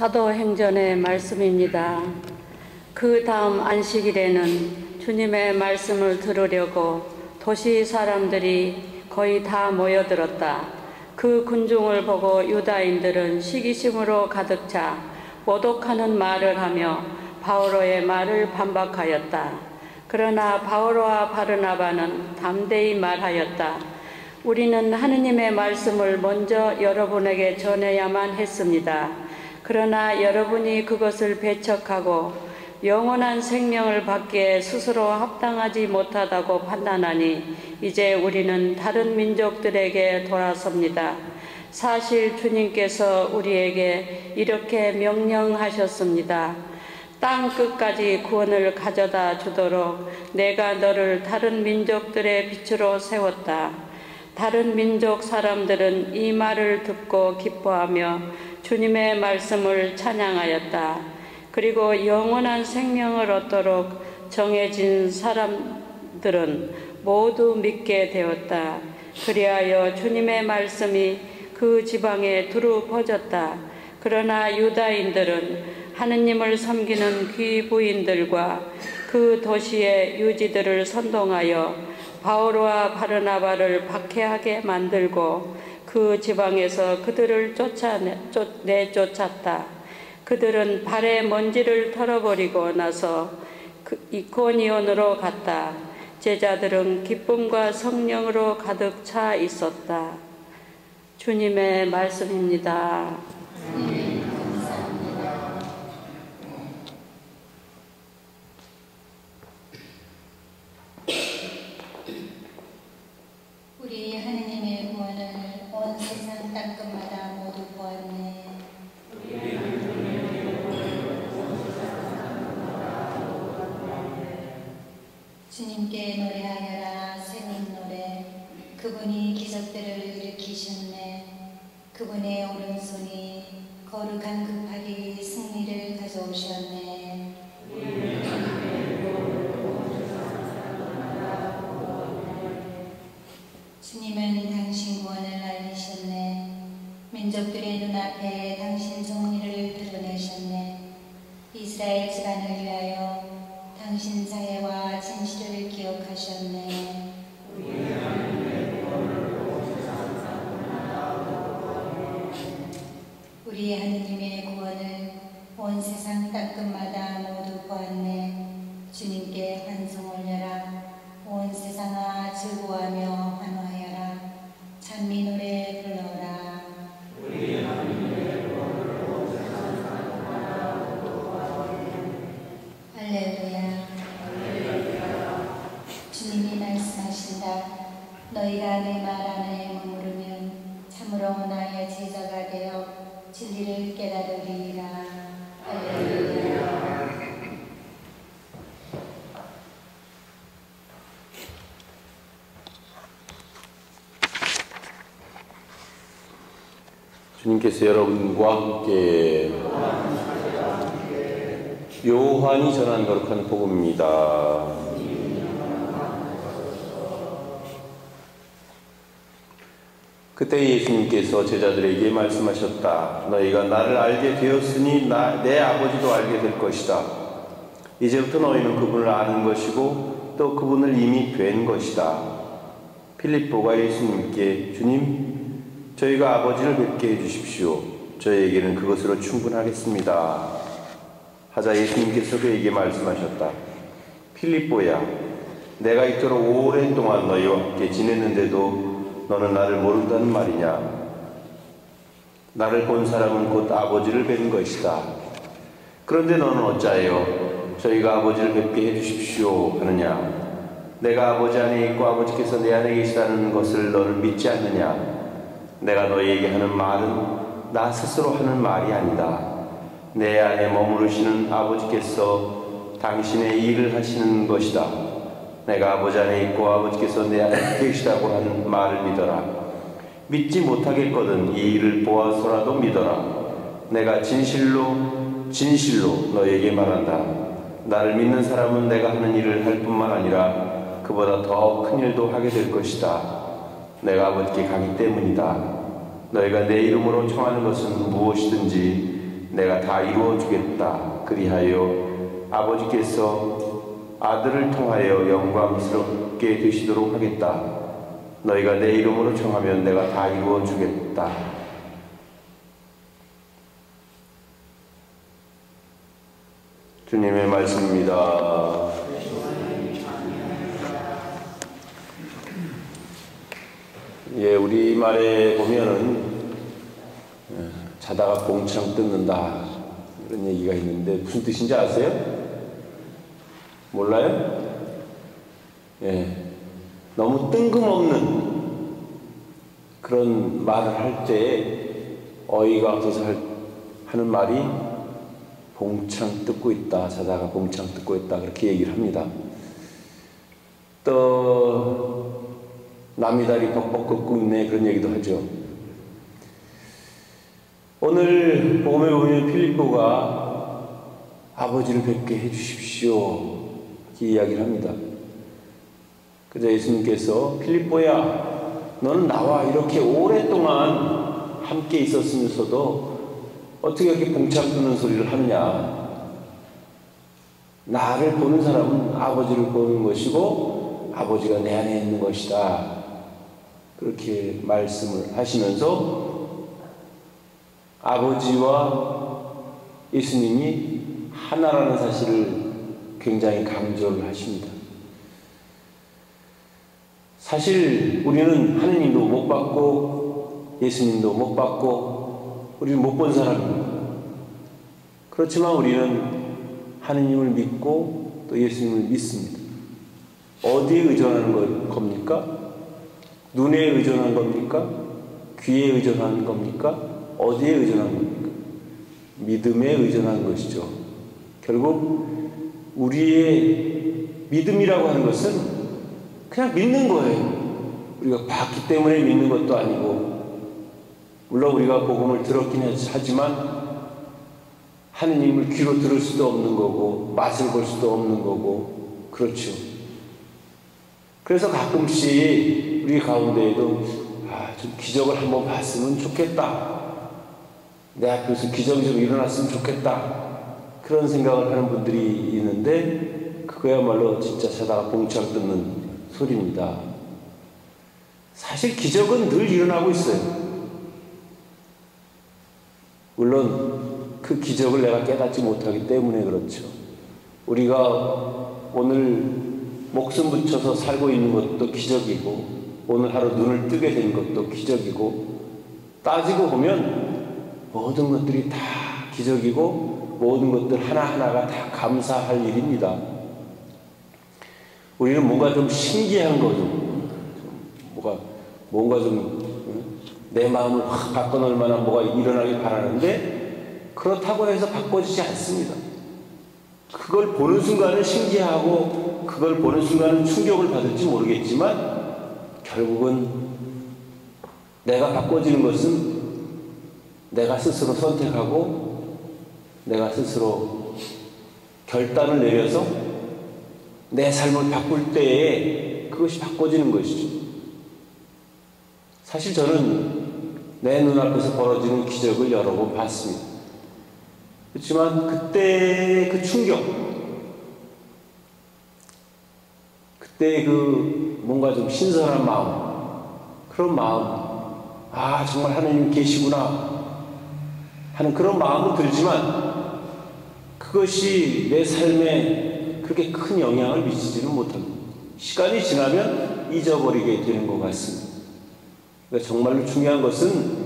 사도행전의 말씀입니다. 그 다음 안식일에는 주님의 말씀을 들으려고 도시 사람들이 거의 다 모여들었다. 그 군중을 보고 유다인들은 시기심으로 가득 차 모독하는 말을 하며 바오로의 말을 반박하였다. 그러나 바오로와 바르나바는 담대히 말하였다. 우리는 하느님의 말씀을 먼저 여러분에게 전해야만 했습니다. 그러나 여러분이 그것을 배척하고 영원한 생명을 받기에 스스로 합당하지 못하다고 판단하니 이제 우리는 다른 민족들에게 돌아섭니다. 사실 주님께서 우리에게 이렇게 명령하셨습니다. 땅 끝까지 구원을 가져다 주도록 내가 너를 다른 민족들의 빛으로 세웠다. 다른 민족 사람들은 이 말을 듣고 기뻐하며 주님의 말씀을 찬양하였다. 그리고 영원한 생명을 얻도록 정해진 사람들은 모두 믿게 되었다. 그리하여 주님의 말씀이 그 지방에 두루 퍼졌다. 그러나 유다인들은 하느님을 섬기는 귀부인들과 그 도시의 유지들을 선동하여 바오로와 바르나바를 박해하게 만들고 그 지방에서 그들을 쫓아내, 쫓, 내쫓았다. 그들은 발에 먼지를 털어버리고 나서 그 이코니온으로 갔다. 제자들은 기쁨과 성령으로 가득 차 있었다. 주님의 말씀입니다. 우리 하느님의 구원을 온 세상 땅끝마다 모두 보았네. 주님께 노래하여라 새님 노래. 그분이 기적들을 일으키셨네. 그분의 오른손이 거룩한 급하게 승리를 가져오셨네 주님은 당신 구원을 알리셨네. 민족들의 눈 앞에 당신 정리를 드러내셨네. 이스라엘 집안을 위하여 당신 사회와 진실을 기억하셨네. 우리 하느님의 구원을 온 세상 땅끝마다 모두 보았네. 주님께 환송 말씀하신다. 너희가 내 말 안에 머무르면 참으로 나의 제자가 되어 진리를 깨달으리라. 주님께서 여러분과 함께 요한이 전한 거룩한 복음입니다. 그때 예수님께서 제자들에게 말씀하셨다. 너희가 나를 알게 되었으니 나, 내 아버지도 알게 될 것이다. 이제부터 너희는 그분을 아는 것이고 또 그분을 이미 뵌 것이다. 필립보가 예수님께 주님 저희가 아버지를 뵙게 해주십시오. 저희에게는 그것으로 충분하겠습니다. 하자 예수님께서 그에게 말씀하셨다. 필립보야, 내가 이토록 오랜 동안 너희와 함께 지냈는데도 너는 나를 모른다는 말이냐? 나를 본 사람은 곧 아버지를 뵌 것이다. 그런데 너는 어찌하여 저희가 아버지를 뵙게 해주십시오 하느냐? 내가 아버지 안에 있고 아버지께서 내 안에 계시다는 것을 너는 믿지 않느냐? 내가 너희에게 하는 말은 나 스스로 하는 말이 아니다. 내 안에 머무르시는 아버지께서 당신의 일을 하시는 것이다. 내가 아버지 안에 있고 아버지께서 내 안에 계시다고 하는 말을 믿어라. 믿지 못하겠거든 이 일을 보아서라도 믿어라. 내가 진실로 진실로 너에게 말한다. 나를 믿는 사람은 내가 하는 일을 할 뿐만 아니라 그보다 더 큰 일도 하게 될 것이다. 내가 아버지께 가기 때문이다. 너희가 내 이름으로 청하는 것은 무엇이든지 내가 다 이루어 주겠다. 그리하여 아버지께서 아들을 통하여 영광스럽게 되시도록 하겠다. 너희가 내 이름으로 청하면 내가 다 이루어 주겠다. 주님의 말씀입니다. 예, 우리 말에 보면은 예, 자다가 봉창 뜯는다 이런 얘기가 있는데 무슨 뜻인지 아세요? 몰라요? 예, 너무 뜬금없는 그런 말을 할때 어이가 없어서 할, 하는 말이 봉창 뜯고 있다. 자다가 봉창 뜯고 있다. 그렇게 얘기를 합니다. 또 남이 다리 벅벅 걷고 있네 그런 얘기도 하죠. 오늘 복음에 보면 필리포가 아버지를 뵙게 해주십시오. 이렇게 이야기를 합니다. 그래서 예수님께서 필리포야 너는 나와 이렇게 오랫동안 함께 있었으면서도 어떻게 이렇게 봉창 끄는 소리를 하느냐. 나를 보는 사람은 아버지를 보는 것이고 아버지가 내 안에 있는 것이다. 그렇게 말씀을 하시면서 아버지와 예수님이 하나라는 사실을 굉장히 강조를 하십니다. 사실 우리는 하느님도 못 받고 예수님도 못 받고 우리는 못 본 사람입니다. 그렇지만 우리는 하느님을 믿고 또 예수님을 믿습니다. 어디에 의존하는 겁니까? 눈에 의존한 겁니까? 귀에 의존한 겁니까? 어디에 의존한 겁니까? 믿음에 의존한 것이죠. 결국 우리의 믿음이라고 하는 것은 그냥 믿는 거예요. 우리가 봤기 때문에 믿는 것도 아니고 물론 우리가 복음을 들었긴 하지만 하느님을 귀로 들을 수도 없는 거고 맛을 볼 수도 없는 거고 그렇죠. 그래서 가끔씩 우리 가운데에도 아, 좀 기적을 한번 봤으면 좋겠다. 내 앞에서 기적이 좀 일어났으면 좋겠다. 그런 생각을 하는 분들이 있는데 그거야말로 진짜 자다가 봉창 뜯는 소리입니다. 사실 기적은 늘 일어나고 있어요. 물론 그 기적을 내가 깨닫지 못하기 때문에 그렇죠. 우리가 오늘 목숨 붙여서 살고 있는 것도 기적이고 오늘 하루 눈을 뜨게 된 것도 기적이고 따지고 보면 모든 것들이 다 기적이고 모든 것들 하나하나가 다 감사할 일입니다. 우리는 뭔가 좀 신기한 거죠. 뭐가 뭔가 좀 내 마음을 확 바꿔놓을 만한 뭐가 일어나길 바라는데 그렇다고 해서 바꿔지지 않습니다. 그걸 보는 순간은 신기하고 그걸 보는 순간은 충격을 받을지 모르겠지만 결국은 내가 바꿔지는 것은 내가 스스로 선택하고 내가 스스로 결단을 내려서 내 삶을 바꿀 때에 그것이 바꿔지는 것이죠. 사실 저는 내 눈앞에서 벌어지는 기적을 여러 번 봤습니다. 그렇지만 그때 그 충격, 그때 그 뭔가 좀 신선한 마음, 그런 마음, 아, 정말 하나님 계시구나 하는 그런 마음은 들지만 그것이 내 삶에 그렇게 큰 영향을 미치지는 못합니다. 시간이 지나면 잊어버리게 되는 것 같습니다. 그러니까 정말로 중요한 것은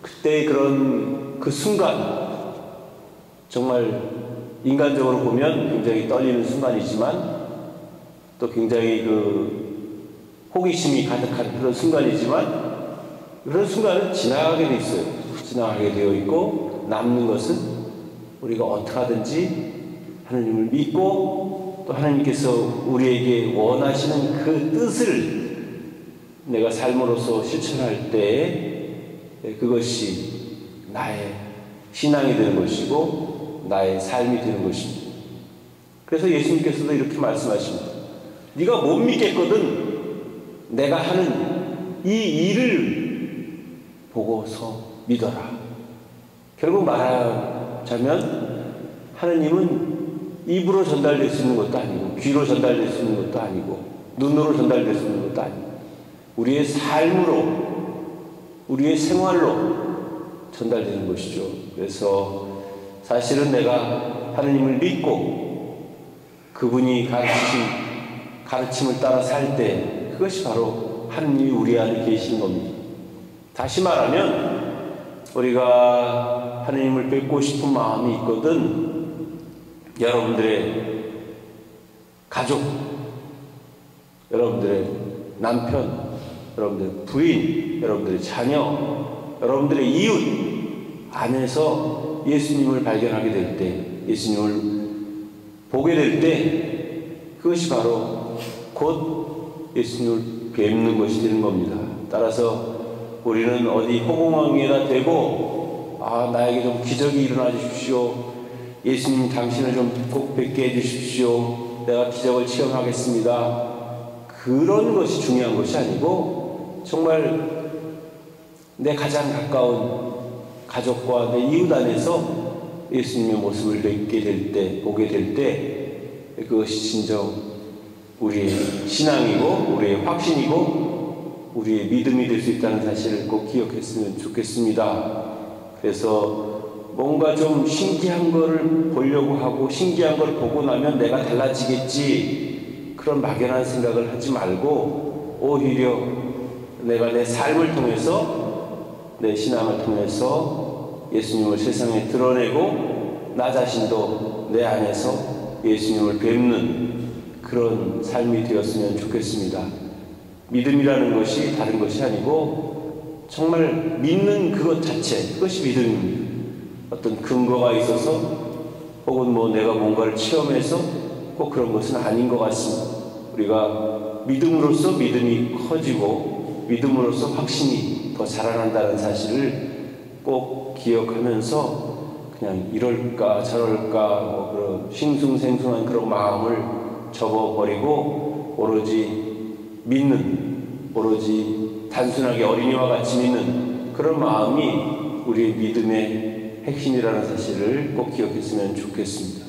그때 그런 그 순간 정말 인간적으로 보면 굉장히 떨리는 순간이지만 또 굉장히 그 호기심이 가득한 그런 순간이지만 그런 순간은 지나가게 돼 있어요. 지나가게 되어 있고 남는 것은 우리가 어떻게 하든지 하나님을 믿고 또 하나님께서 우리에게 원하시는 그 뜻을 내가 삶으로서 실천할 때 그것이 나의 신앙이 되는 것이고 나의 삶이 되는 것입니다. 그래서 예수님께서도 이렇게 말씀하십니다. 네가 못 믿겠거든 내가 하는 이 일을 보고서 믿어라. 결국 말하, 자면 하느님은 입으로 전달될 수 있는 것도 아니고 귀로 전달될 수 있는 것도 아니고 눈으로 전달될 수 있는 것도 아니고 우리의 삶으로 우리의 생활로 전달되는 것이죠. 그래서 사실은 내가 하느님을 믿고 그분이 가르치신 가르침을 따라 살 때 그것이 바로 하느님이 우리 안에 계신 겁니다. 다시 말하면 우리가 하느님을 뵙고 싶은 마음이 있거든 여러분들의 가족, 여러분들의 남편, 여러분들의 부인, 여러분들의 자녀, 여러분들의 이웃 안에서 예수님을 발견하게 될 때, 예수님을 보게 될 때, 그것이 바로 곧 예수님을 뵙는 것이 되는 겁니다. 따라서 우리는 어디 호공항에다 대고, 아, 나에게 좀 기적이 일어나 주십시오. 예수님 당신을 좀 꼭 뵙게 해 주십시오. 내가 기적을 체험하겠습니다. 그런 것이 중요한 것이 아니고 정말 내 가장 가까운 가족과 내 이웃 안에서 예수님의 모습을 뵙게 될 때, 보게 될 때, 그것이 진정 우리의 신앙이고, 우리의 확신이고, 우리의 믿음이 될 수 있다는 사실을 꼭 기억했으면 좋겠습니다. 그래서 뭔가 좀 신기한 거를 보려고 하고 신기한 걸 보고 나면 내가 달라지겠지 그런 막연한 생각을 하지 말고 오히려 내가 내 삶을 통해서 내 신앙을 통해서 예수님을 세상에 드러내고 나 자신도 내 안에서 예수님을 뵙는 그런 삶이 되었으면 좋겠습니다. 믿음이라는 것이 다른 것이 아니고 정말 믿는 그것 자체 그것이 믿음입니다. 어떤 근거가 있어서 혹은 뭐 내가 뭔가를 체험해서 꼭 그런 것은 아닌 것 같습니다. 우리가 믿음으로써 믿음이 커지고 믿음으로써 확신이 더 자라난다는 사실을 꼭 기억하면서 그냥 이럴까 저럴까 뭐 그런 싱숭생숭한 그런 마음을 접어버리고 오로지 믿는 오로지 단순하게 어린이와 같이 믿는 그런 마음이 우리의 믿음의 핵심이라는 사실을 꼭 기억했으면 좋겠습니다.